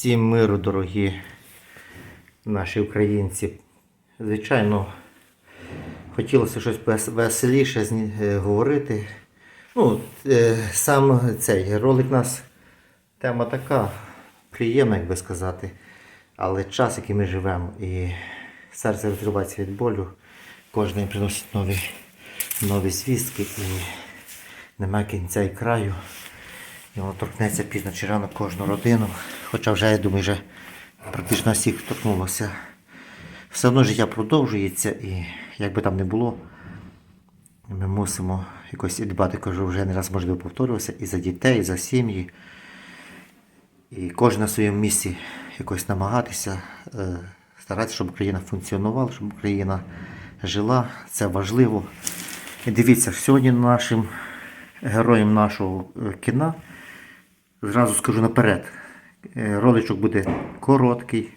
Всім миру, дорогі наші українці. Звичайно, хотілося щось веселіше е, говорити. Ну, е, сам цей ролик у нас тема така, приємна, як би сказати. Але час, який ми живемо, і серце розривається від болю, кожен приносить нові, нові звістки і немає кінця і краю. І воно торкнеться пізно чи рано кожну родину. Хоча вже, я думаю, вже практично всіх торкнулося. Все одно життя продовжується і як би там не було, ми мусимо якось дбати, кажу, вже не раз можливо повторювався, і за дітей, і за сім'ї. І кожен на своєму місці якось намагатися, е, старатися, щоб Україна функціонувала, щоб Україна жила. Це важливо. І дивіться, сьогодні нашим героєм нашого е, кіна, зразу скажу наперед, е, роличок буде короткий,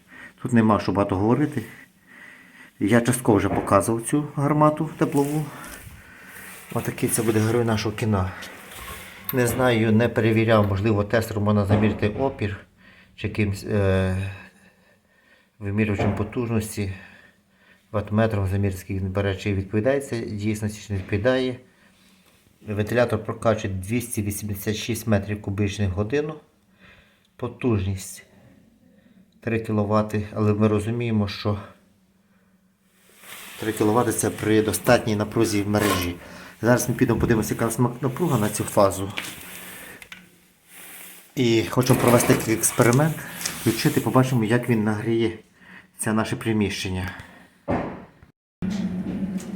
тут нема що багато говорити. Я частково вже показував цю гармату теплову. Отакий це буде герой нашого кіна. Не знаю, не перевіряв, можливо, тестером можна заміряти опір чи якимсь е, вимірювачем потужності, ваттметром заміряти, скільки він бере, чи відповідає дійсності, чи не відповідає. Вентилятор прокачує 286 метрів кубічних в годину. Потужність 3 кВт, але ми розуміємо, що 3 кВт це при достатній напрузі в мережі. Зараз ми підемо подивимося, яка нас напруга на цю фазу. І хочемо провести такий експеримент, включити, побачимо, як він нагріє це наше приміщення.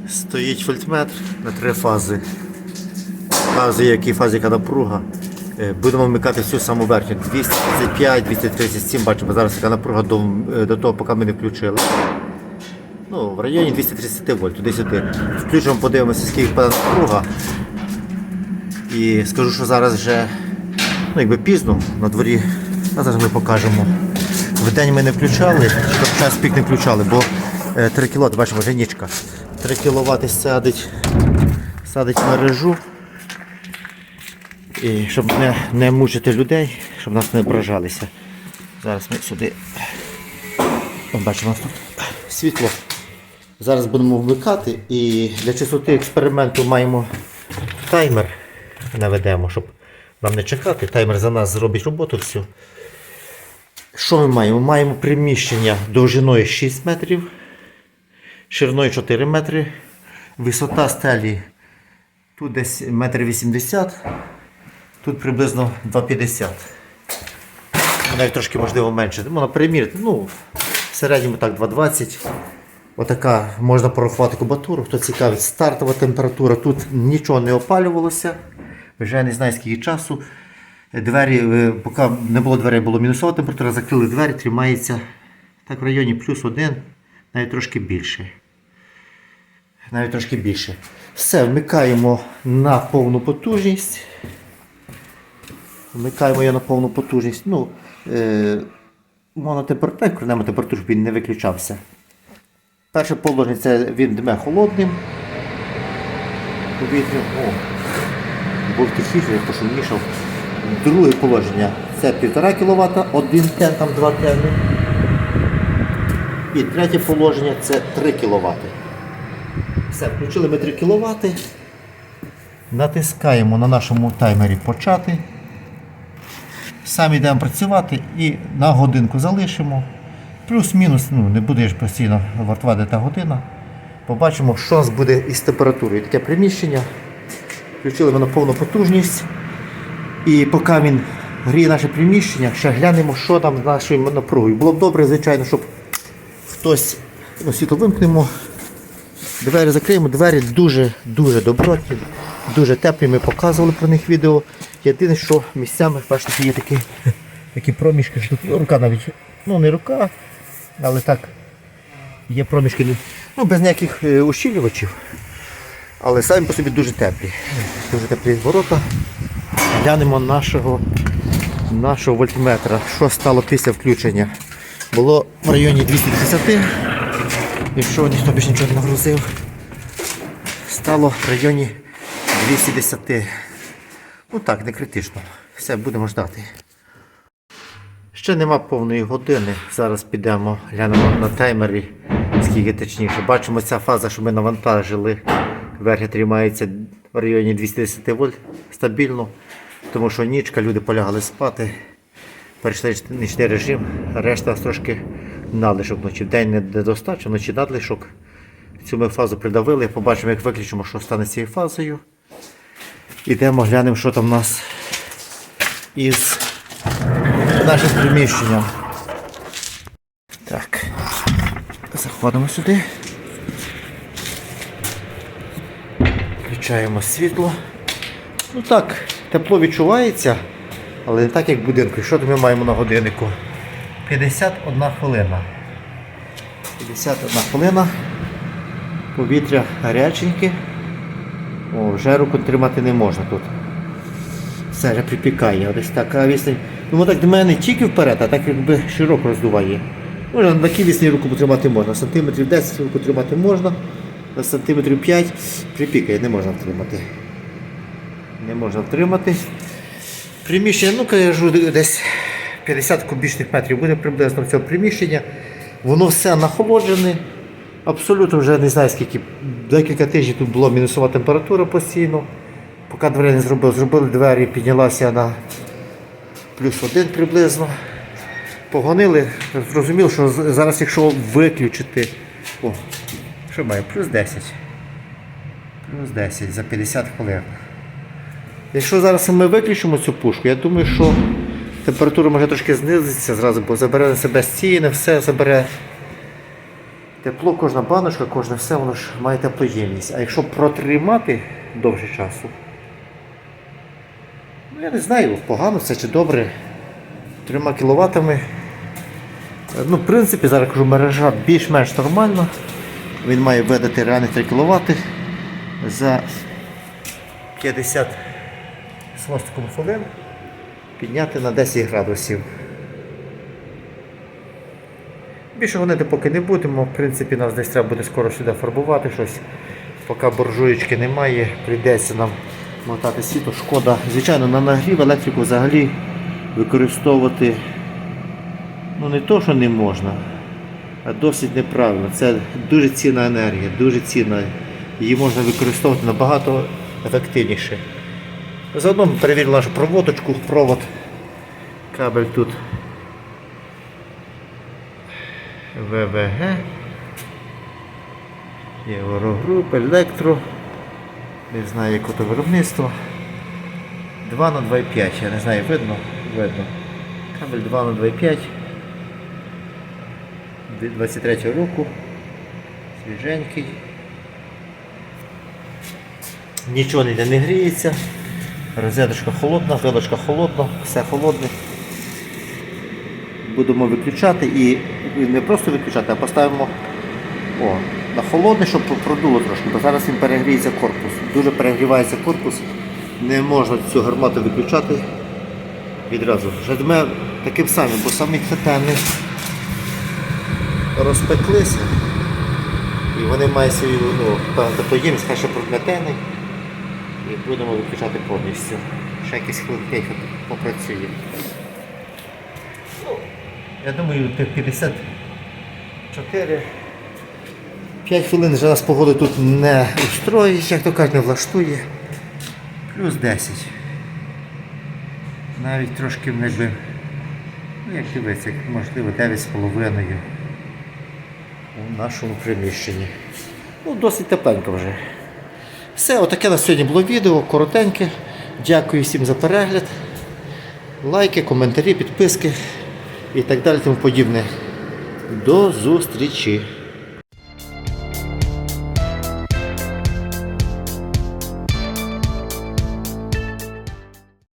Стоїть вольтметр на три фази. Показує, які фази, яка напруга. Е, Будемо вмикати всю саму верхню. 235, 237, бачимо зараз яка напруга до, е, до того, поки ми не включили. Ну, в районі 230 вольт, туди-сюди. Включимо, подивимося, скільки падає напруга. І скажу, що зараз вже ну, якби пізно на дворі. А зараз ми покажемо. В день ми не включали, щоб час пік не включали, бо е, 3 кВт, бачимо, вже нічка. 3 кВт садить, садить мережу. І щоб не, не мучити людей, щоб нас не ображалися. Зараз ми сюди. Бачимо, тут світло. Зараз будемо вмикати і для чистоти експерименту маємо таймер наведемо, щоб нам не чекати. Таймер за нас зробить роботу всю. Що ми маємо? Маємо приміщення довжиною 6 метрів, шириною 4 метри, висота стелі тут десь 1,80 м, тут приблизно 2,50 Навіть трошки можливо менше. Можна перемірити. Ну, в середньому так 2,20 Отака можна порахувати кубатуру. Хто цікавить, стартова температура. Тут нічого не опалювалося. Вже не знаю скільки часу. Двері, е, поки не було дверей, було мінусова температура, закрили двері, тримається так в районі плюс один, навіть трошки більше. Навіть трошки більше. Все, вмикаємо на повну потужність. Вмикаємо її на повну потужність. Ну, е, можна температуру, кринемо температуру, щоб він не виключався. Перше положення це він дме холодним. Повітря. О, був тихіше, я пошумнішав. Друге положення це 1,5 кВт, 1 тен, там 2 тени. І третє положення це 3 кВт. Все, включили ми 3 кВт. Натискаємо на нашому таймері почати. Самі йдемо працювати і на годинку залишимо. Плюс-мінус, ну не буде ж постійно вартувати та година. Побачимо, що у нас буде із температурою. Таке приміщення. Включили ми на повну потужність. І поки він гріє наше приміщення, ще глянемо, що там з нашою напругою. Було б добре, звичайно, щоб хтось ну, світло вимкнемо. Двері закриємо, двері дуже-дуже добротні, дуже теплі, ми показували про них відео. Єдине, що місцями бачите, є такі, такі проміжки, що тут рука навіть, ну не рука, але так, є проміжки ну, без ніяких е, ущільнювачів. Але самі по собі дуже теплі. Дуже теплі ворота. Глянемо нашого, нашого вольтметра, що стало після включення. Було в районі 210, якщо ніхто більше нічого не нагрузив. Стало в районі 210. Ну так, не критично. Все, будемо ждати. Ще нема повної години. Зараз підемо, глянемо на таймері, скільки точніше. Бачимо, ця фаза, що ми навантажили. Верхи тримається в районі 210 вольт стабільно, тому що нічка, люди полягали спати. Перейшли нічний режим, решта трошки надлишок вночі. В день недостача, вночі надлишок. Цю ми фазу придавили, побачимо, як виключимо, що стане цією фазою. Ідемо, глянемо, що там у нас із нашим приміщенням. Так. Заходимо сюди. Включаємо світло. Ну так, тепло відчувається, але не так, як в будинку. Що ми маємо на годиннику? 51 хвилина. 51 хвилина. Повітря гаряченьке. О, вже руку тримати не можна тут. Все вже припікає. Ось така відстань. Ну так до мене тільки вперед, а так якби широко роздуває. Може на такій відстані руку потримати можна. Сантиметрів 10 руку тримати можна, на сантиметрів 5 припікає, не можна втримати. Не можна втримати. Приміщення, ну кажу, десь 50 кубічних метрів буде приблизно в цьому приміщення. Воно все нахолоджене. Абсолютно вже не знаю скільки. Декілька тижнів тут була мінусова температура постійно. Поки двері не зробили, зробили двері, піднялася на плюс один приблизно. Погонили, зрозуміло, що зараз, якщо виключити. О, що має? Плюс 10. Плюс 10 за 50 хвилин. Якщо зараз ми виключимо цю пушку, я думаю, що температура може трошки знизитися зразу, бо забере на себе стіни, все забере. Тепло, кожна баночка, кожне все, воно ж має теплоємність. А якщо протримати довше часу, ну я не знаю, погано це чи добре. Трьома кіловатами. Ну, в принципі, зараз кажу, мережа більш-менш нормальна. Він має видати реально 3 кВт за 50 з хвостиком хвилин підняти на 10 градусів. Більше гонити поки не будемо. В принципі, нас десь треба буде скоро сюди фарбувати щось. Поки буржуєчки немає, прийдеться нам мотати світло. Шкода. Звичайно, на нагрів електрику взагалі використовувати ну не то, що не можна, а досить неправильно. Це дуже цінна енергія, дуже цінна. Її можна використовувати набагато ефективніше. Заодно перевірили нашу проводочку, провод, кабель тут ВВГ, Єврогруп, Електро, не знаю яке то виробництво. 2 на 2,5, я не знаю, видно? Видно. Кабель 2 на 2,5. 23 року. Свіженький. Нічого ніде не гріється. Розеточка холодна, вилочка холодна, все холодне. Будемо виключати і не просто виключати, а поставимо о, на холодне, щоб продуло трошки, бо зараз він перегріється корпус. Дуже перегрівається корпус. Не можна цю гармату виключати відразу. Жадме таким самим, бо самі хитани розпеклися. І вони мають свою ну, теплоємність, хай ще прогнетений. І будемо виключати повністю. Ще якісь хвилин 5 попрацює. Ну, я думаю, 54. 5 хвилин вже нас погода тут не устроїть, як то кажуть, не влаштує. Плюс 10. Навіть трошки якби, ну як дивиться, можливо 9,5 у нашому приміщенні. Ну, досить тепленько вже. Все, отаке на сьогодні було відео, коротеньке. Дякую всім за перегляд. Лайки, коментарі, підписки і так далі тому подібне. До зустрічі!